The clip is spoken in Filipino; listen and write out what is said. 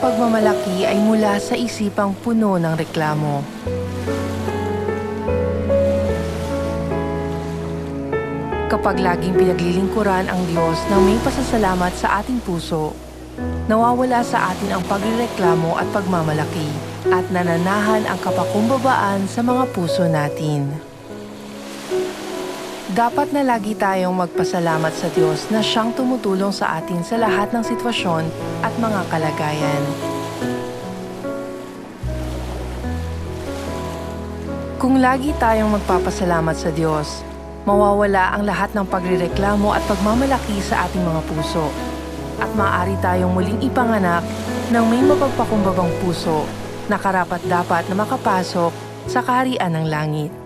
pagmamalaki ay mula sa isipang puno ng reklamo. Kapag laging pinaglilingkuran ang Diyos ng may pasasalamat sa ating puso, nawawala sa atin ang pagrereklamo at pagmamalaki at nananahan ang kapakumbabaan sa mga puso natin. Dapat na lagi tayong magpasalamat sa Diyos na siyang tumutulong sa atin sa lahat ng sitwasyon at mga kalagayan. Kung lagi tayong magpapasalamat sa Diyos, mawawala ang lahat ng pagrereklamo at pagmamalaki sa ating mga puso. At maaari tayong muling ipanganak ng may mapagpakumbabang puso na karapat dapat na makapasok sa kaharian ng langit.